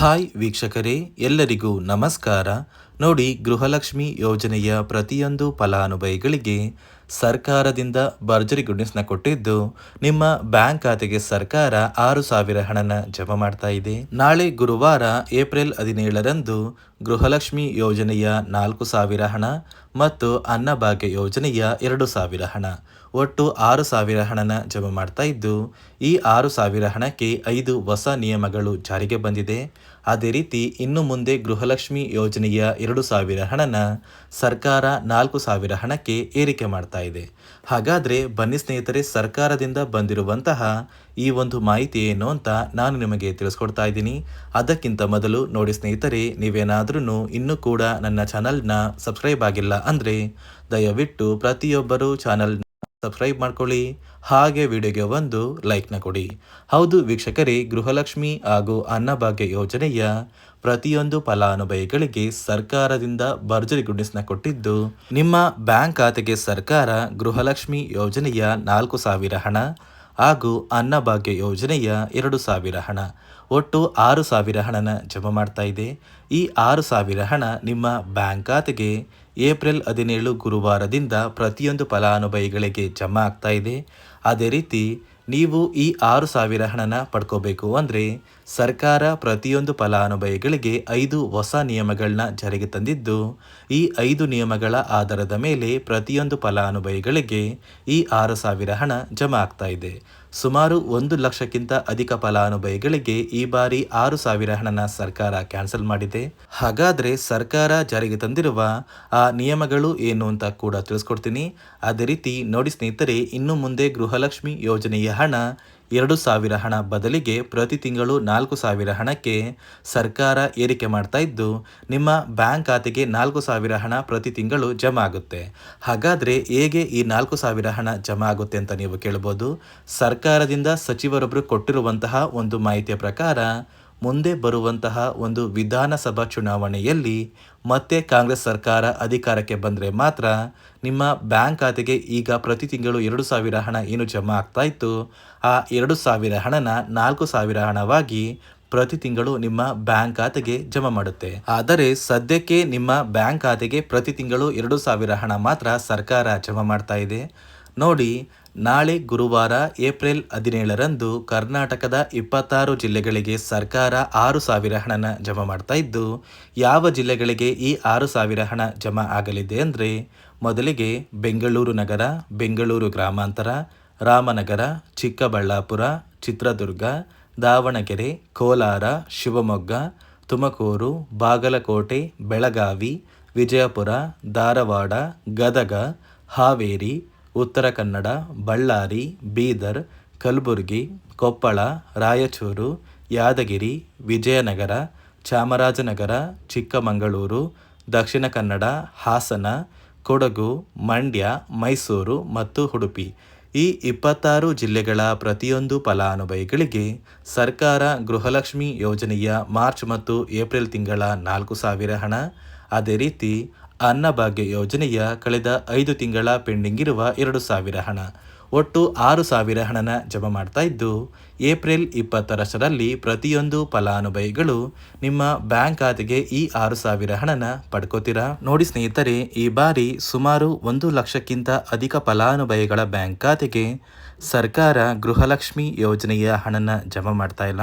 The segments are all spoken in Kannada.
ಹಾಯ್ ವೀಕ್ಷಕರೇ ಎಲ್ಲರಿಗೂ ನಮಸ್ಕಾರ. ನೋಡಿ ಗೃಹಲಕ್ಷ್ಮಿ ಯೋಜನೆಯ ಪ್ರತಿಯೊಂದು ಫಲಾನುಭವಿಗಳಿಗೆ ಸರ್ಕಾರದಿಂದ ಭರ್ಜರಿ ಗುಡ್ನೆಸ್ನ ಕೊಟ್ಟಿದ್ದು, ನಿಮ್ಮ ಬ್ಯಾಂಕ್ ಖಾತೆಗೆ ಸರ್ಕಾರ ಆರು ಸಾವಿರ ಹಣನ ಜಮಾ ಮಾಡ್ತಾ ಇದೆ. ನಾಳೆ ಗುರುವಾರ ಏಪ್ರಿಲ್ ಹದಿನೇಳರಂದು ಗೃಹಲಕ್ಷ್ಮಿ ಯೋಜನೆಯ ನಾಲ್ಕು ಸಾವಿರ ಹಣ ಮತ್ತು ಅನ್ನಭಾಗ್ಯ ಯೋಜನೆಯ ಎರಡು ಸಾವಿರ ಹಣ. ಒಟ್ಟು ಆರು ಸಾವಿರ ಹಣನ ಜಮಾ ಮಾಡ್ತಾ ಇದ್ದು, ಈ ಆರು ಸಾವಿರ ಹಣಕ್ಕೆ ಐದು ಹೊಸ ನಿಯಮಗಳು ಜಾರಿಗೆ ಬಂದಿದೆ. ಅದೇ ರೀತಿ, ಇನ್ನು ಮುಂದೆ ಗೃಹಲಕ್ಷ್ಮಿ ಯೋಜನೆಯ ಎರಡು ಸಾವಿರ ಹಣನ ಸರ್ಕಾರ ನಾಲ್ಕು ಸಾವಿರ ಹಣಕ್ಕೆ ಏರಿಕೆ ಮಾಡ್ತಾ ಇದೆ. ಹಾಗಾದರೆ ಬನ್ನಿ ಸ್ನೇಹಿತರೆ, ಸರ್ಕಾರದಿಂದ ಬಂದಿರುವಂತಹ ಈ ಒಂದು ಮಾಹಿತಿ ಏನು ಅಂತ ನಾನು ನಿಮಗೆ ತಿಳಿಸ್ಕೊಡ್ತಾ ಇದ್ದೀನಿ. ಅದಕ್ಕಿಂತ ಮೊದಲು ನೋಡಿ ಸ್ನೇಹಿತರೆ ನೀವೇನಾದ್ರೂ ಇನ್ನೂ ಕೂಡ ನನ್ನ ಚಾನಲ್ನ ಸಬ್ಸ್ಕ್ರೈಬ್ ಆಗಿಲ್ಲ ಅಂದರೆ ದಯವಿಟ್ಟು ಪ್ರತಿಯೊಬ್ಬರು ಚಾನಲ್ ಸಬ್ಸ್ಕ್ರೈಬ್ ಮಾಡ್ಕೊಳ್ಳಿ. ಹಾಗೆ ವಿಡಿಯೋಗೆ ಒಂದು ಲೈಕ್ನ ಕೊಡಿ. ಹೌದು ವೀಕ್ಷಕರೇ, ಗೃಹಲಕ್ಷ್ಮಿ ಹಾಗೂ ಅನ್ನಭಾಗ್ಯ ಯೋಜನೆಯ ಪ್ರತಿಯೊಂದು ಫಲಾನುಭವಿಗಳಿಗೆ ಸರ್ಕಾರದಿಂದ ಭರ್ಜರಿ ಗುಡ್ನಿಸ್ನ ಕೊಟ್ಟಿದ್ದು, ನಿಮ್ಮ ಬ್ಯಾಂಕ್ ಖಾತೆಗೆ ಸರ್ಕಾರ ಗೃಹಲಕ್ಷ್ಮಿ ಯೋಜನೆಯ ನಾಲ್ಕು ಸಾವಿರ ಹಣ ಹಾಗೂ ಅನ್ನಭಾಗ್ಯ ಯೋಜನೆಯ ಎರಡು ಸಾವಿರ ಹಣ. ಒಟ್ಟು ಆರು ಸಾವಿರ ಹಣನ ಜಮಾ ಮಾಡ್ತಾ ಇದೆ. ಈ ಆರು ಸಾವಿರ ಹಣ ನಿಮ್ಮ ಬ್ಯಾಂಕ್ ಖಾತೆಗೆ ಏಪ್ರಿಲ್ ಹದಿನೇಳು ಗುರುವಾರದಿಂದ ಪ್ರತಿಯೊಂದು ಫಲಾನುಭವಿಗಳಿಗೆ ಜಮಾ ಆಗ್ತಾ ಇದೆ. ಅದೇ ರೀತಿ ನೀವು ಈ ಆರು ಸಾವಿರ ಹಣನ ಪಡ್ಕೋಬೇಕು ಅಂದರೆ ಸರ್ಕಾರ ಪ್ರತಿಯೊಂದು ಫಲಾನುಭವಿಗಳಿಗೆ ಐದು ಹೊಸ ನಿಯಮಗಳನ್ನ ಜಾರಿಗೆ ತಂದಿದ್ದು, ಈ ಐದು ನಿಯಮಗಳ ಆಧಾರದ ಮೇಲೆ ಪ್ರತಿಯೊಂದು ಫಲಾನುಭವಿಗಳಿಗೆ ಈ ಆರು ಸಾವಿರ ಹಣ ಜಮಾ ಆಗ್ತಾ ಇದೆ. ಸುಮಾರು ಒಂದು ಲಕ್ಷಕ್ಕಿಂತ ಅಧಿಕ ಫಲಾನುಭವಿಗಳಿಗೆ ಈ ಬಾರಿ ಆರು ಸಾವಿರ ಹಣನ ಸರ್ಕಾರ ಕ್ಯಾನ್ಸಲ್ ಮಾಡಿದೆ. ಹಾಗಾದರೆ ಸರ್ಕಾರ ಜಾರಿಗೆ ತಂದಿರುವ ಆ ನಿಯಮಗಳು ಏನು ಅಂತ ಕೂಡ ತಿಳಿಸ್ಕೊಡ್ತೀನಿ. ಅದೇ ರೀತಿ ನೋಡಿ ಸ್ನೇಹಿತರೆ, ಇನ್ನು ಮುಂದೆ ಗೃಹಲಕ್ಷ್ಮಿ ಯೋಜನೆಯ ಹಣ ಎರಡು ಸಾವಿರ ಹಣ ಬದಲಿಗೆ ಪ್ರತಿ ತಿಂಗಳು ನಾಲ್ಕು ಸಾವಿರ ಹಣಕ್ಕೆ ಸರ್ಕಾರ ಏರಿಕೆ ಮಾಡ್ತಾ ಇದ್ದು, ನಿಮ್ಮ ಬ್ಯಾಂಕ್ ಖಾತೆಗೆ ನಾಲ್ಕು ಸಾವಿರ ಹಣ ಪ್ರತಿ ತಿಂಗಳು ಜಮಾ ಆಗುತ್ತೆ. ಹಾಗಾದರೆ ಹೇಗೆ ಈ ನಾಲ್ಕು ಸಾವಿರ ಹಣ ಜಮಾ ಆಗುತ್ತೆ ಅಂತ ನೀವು ಕೇಳ್ಬೋದು? ಸರ್ಕಾರದಿಂದ ಸಚಿವರೊಬ್ಬರು ಕೊಟ್ಟಿರುವಂತಹ ಒಂದು ಮಾಹಿತಿಯ ಪ್ರಕಾರ ಮುಂದೆ ಬರುವಂತಹ ಒಂದು ವಿಧಾನಸಭಾ ಚುನಾವಣೆಯಲ್ಲಿ ಮತ್ತೆ ಕಾಂಗ್ರೆಸ್ ಸರ್ಕಾರ ಅಧಿಕಾರಕ್ಕೆ ಬಂದರೆ ಮಾತ್ರ ನಿಮ್ಮ ಬ್ಯಾಂಕ್ ಖಾತೆಗೆ ಈಗ ಪ್ರತಿ ತಿಂಗಳು ಎರಡು ಸಾವಿರ ಹಣ ಏನು ಜಮಾ ಆಗ್ತಾ ಇತ್ತು, ಆ ಎರಡು ಸಾವಿರ ಹಣನ ನಾಲ್ಕು ಸಾವಿರ ಹಣವಾಗಿ ಪ್ರತಿ ತಿಂಗಳು ನಿಮ್ಮ ಬ್ಯಾಂಕ್ ಖಾತೆಗೆ ಜಮಾ ಮಾಡುತ್ತೆ. ಆದರೆ ಸದ್ಯಕ್ಕೆ ನಿಮ್ಮ ಬ್ಯಾಂಕ್ ಖಾತೆಗೆ ಪ್ರತಿ ತಿಂಗಳು ಎರಡು ಸಾವಿರ ಹಣ ಮಾತ್ರ ಸರ್ಕಾರ ಜಮಾ ಮಾಡ್ತಾ ಇದೆ. ನೋಡಿ ನಾಳೆ ಗುರುವಾರ ಏಪ್ರಿಲ್ ಹದಿನೇಳರಂದು ಕರ್ನಾಟಕದ ಇಪ್ಪತ್ತಾರು ಜಿಲ್ಲೆಗಳಿಗೆ ಸರ್ಕಾರ ಆರು ಸಾವಿರ ಹಣನ ಜಮಾ ಮಾಡ್ತಾ ಇದ್ದು, ಯಾವ ಜಿಲ್ಲೆಗಳಿಗೆ ಈ ಆರು ಸಾವಿರ ಹಣ ಜಮಾ ಆಗಲಿದೆ ಅಂದರೆ ಮೊದಲಿಗೆ ಬೆಂಗಳೂರು ನಗರ, ಬೆಂಗಳೂರು ಗ್ರಾಮಾಂತರ, ರಾಮನಗರ, ಚಿಕ್ಕಬಳ್ಳಾಪುರ, ಚಿತ್ರದುರ್ಗ, ದಾವಣಗೆರೆ, ಕೋಲಾರ, ಶಿವಮೊಗ್ಗ, ತುಮಕೂರು, ಬಾಗಲಕೋಟೆ, ಬೆಳಗಾವಿ, ವಿಜಯಪುರ, ಧಾರವಾಡ, ಗದಗ, ಹಾವೇರಿ ಉತ್ತರ ಕನ್ನಡ, ಬಳ್ಳಾರಿ, ಬೀದರ್, ಕಲಬುರಗಿ, ಕೊಪ್ಪಳ, ರಾಯಚೂರು, ಯಾದಗಿರಿ, ವಿಜಯನಗರ, ಚಾಮರಾಜನಗರ, ಚಿಕ್ಕಮಗಳೂರು, ದಕ್ಷಿಣ ಕನ್ನಡ, ಹಾಸನ, ಕೊಡಗು, ಮಂಡ್ಯ, ಮೈಸೂರು ಮತ್ತು ಉಡುಪಿ. ಈ ಇಪ್ಪತ್ತಾರು ಜಿಲ್ಲೆಗಳ ಪ್ರತಿಯೊಂದು ಫಲಾನುಭವಿಗಳಿಗೆ ಸರ್ಕಾರ ಗೃಹಲಕ್ಷ್ಮಿ ಯೋಜನೆಯ ಮಾರ್ಚ್ ಮತ್ತು ಏಪ್ರಿಲ್ ತಿಂಗಳ ನಾಲ್ಕು ಸಾವಿರ ಹಣ. ಅದೇ ರೀತಿ ಅನ್ನಭಾಗ್ಯ ಯೋಜನೆಯ ಕಳೆದ ಐದು ತಿಂಗಳ ಪೆಂಡಿಂಗ್ ಇರುವ ಎರಡು ಸಾವಿರ ಹಣ. ಒಟ್ಟು ಆರು ಸಾವಿರ ಹಣನ ಜಮಾ ಮಾಡ್ತಾ ಇದ್ದು, ಏಪ್ರಿಲ್ ಇಪ್ಪತ್ತರಷ್ಟರಲ್ಲಿ ಪ್ರತಿಯೊಂದು ಫಲಾನುಭವಿಗಳು ನಿಮ್ಮ ಬ್ಯಾಂಕ್ ಖಾತೆಗೆ ಈ ಆರು ಸಾವಿರ ಹಣನ ಪಡ್ಕೋತೀರಾ? ನೋಡಿ ಸ್ನೇಹಿತರೆ, ಈ ಬಾರಿ ಸುಮಾರು ಒಂದು ಲಕ್ಷಕ್ಕಿಂತ ಅಧಿಕ ಫಲಾನುಭವಿಗಳ ಬ್ಯಾಂಕ್ ಖಾತೆಗೆ ಸರ್ಕಾರ ಗೃಹಲಕ್ಷ್ಮಿ ಯೋಜನೆಯ ಹಣನ ಜಮಾ ಮಾಡ್ತಾ ಇಲ್ಲ.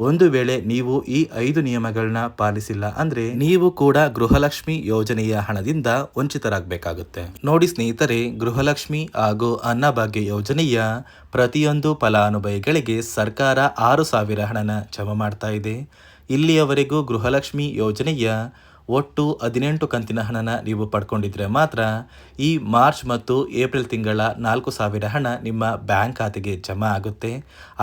ಒಂದು ವೇಳೆ ನೀವು ಈ ಐದು ನಿಯಮಗಳನ್ನ ಪಾಲಿಸಿಲ್ಲ ಅಂದ್ರೆ ನೀವು ಕೂಡ ಗೃಹಲಕ್ಷ್ಮಿ ಯೋಜನೆಯ ಹಣದಿಂದ ವಂಚಿತರಾಗಬೇಕಾಗುತ್ತೆ. ನೋಡಿ ಸ್ನೇಹಿತರೆ, ಗೃಹಲಕ್ಷ್ಮಿ ಹಾಗೂ ಅನ್ನಭಾಗ್ಯ ಯೋಜನೆಯ ಪ್ರತಿಯೊಂದು ಫಲಾನುಭವಿಗಳಿಗೆ ಸರ್ಕಾರ ಆರು ಸಾವಿರ ಹಣನ ಜಮಾ ಮಾಡ್ತಾ ಇದೆ. ಇಲ್ಲಿಯವರೆಗೂ ಗೃಹಲಕ್ಷ್ಮಿ ಯೋಜನೆಯ ಒಟ್ಟು ಹದಿನೆಂಟು ಕಂತಿನ ಹಣನ ನೀವು ಪಡ್ಕೊಂಡಿದ್ರೆ ಮಾತ್ರ ಈ ಮಾರ್ಚ್ ಮತ್ತು ಏಪ್ರಿಲ್ ತಿಂಗಳ ನಾಲ್ಕು ಸಾವಿರ ಹಣ ನಿಮ್ಮ ಬ್ಯಾಂಕ್ ಖಾತೆಗೆ ಜಮಾ ಆಗುತ್ತೆ.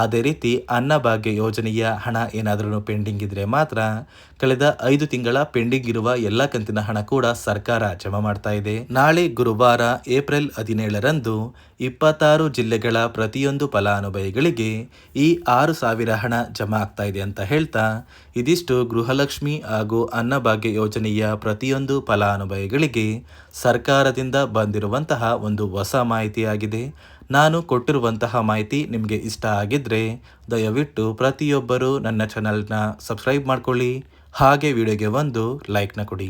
ಅದೇ ರೀತಿ ಅನ್ನಭಾಗ್ಯ ಯೋಜನೆಯ ಹಣ ಏನಾದರೂ ಪೆಂಡಿಂಗ್ ಇದ್ದರೆ ಮಾತ್ರ ಕಳೆದ ಐದು ತಿಂಗಳ ಪೆಂಡಿಂಗ್ ಇರುವ ಎಲ್ಲ ಕಂತಿನ ಹಣ ಕೂಡ ಸರ್ಕಾರ ಜಮಾ ಮಾಡ್ತಾ ಇದೆ. ನಾಳೆ ಗುರುವಾರ ಏಪ್ರಿಲ್ ಹದಿನೇಳರಂದು ಇಪ್ಪತ್ತಾರು ಜಿಲ್ಲೆಗಳ ಪ್ರತಿಯೊಂದು ಫಲಾನುಭವಿಗಳಿಗೆ ಈ ಆರು ಸಾವಿರ ಹಣ ಜಮಾ ಆಗ್ತಾ ಇದೆ ಅಂತ ಹೇಳ್ತಾ ಇದಿಷ್ಟು ಗೃಹಲಕ್ಷ್ಮಿ ಹಾಗೂ ಅನ್ನಭಾಗ್ಯ ಯೋಜನೆಯ ಪ್ರತಿಯೊಂದು ಫಲಾನುಭವಿಗಳಿಗೆ ಸರ್ಕಾರದಿಂದ ಬಂದಿರುವಂತಹ ಒಂದು ಹೊಸ ಮಾಹಿತಿಯಾಗಿದೆ. ನಾನು ಕೊಟ್ಟಿರುವಂತಹ ಮಾಹಿತಿ ನಿಮಗೆ ಇಷ್ಟ ಆಗಿದ್ದರೆ ದಯವಿಟ್ಟು ಪ್ರತಿಯೊಬ್ಬರು ನನ್ನ ಚಾನಲ್ನ ಸಬ್ಸ್ಕ್ರೈಬ್ ಮಾಡ್ಕೊಳ್ಳಿ. ಹಾಗೆ ವಿಡಿಯೋಗೆ ಒಂದು ಲೈಕ್ನ ಕೊಡಿ.